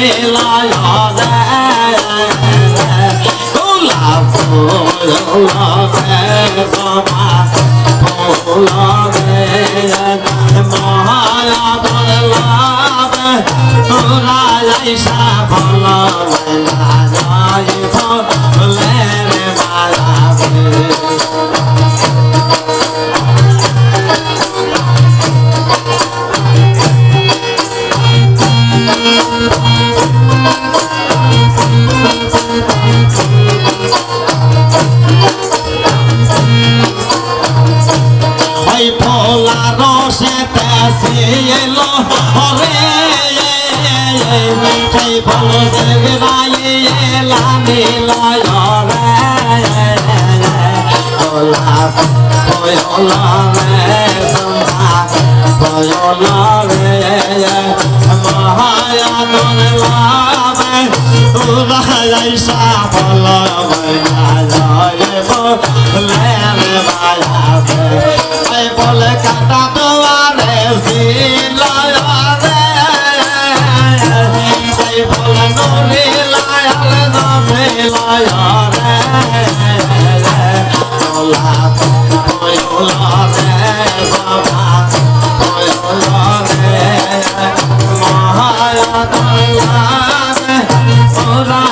রে গোলাপ মহায়া দলাপ তোরা আইসা ভালো যায় ভোলে রে মায়া ওই তেসি এলো হরে সেই ফল দেবাই এলা নীলয় রে গোলাপ পয়লা রে সন্ধ্যা পয়লা রে মহায়া লাভে উদয় সা ফল যায় বলে রে মায়া ভগবান ওরা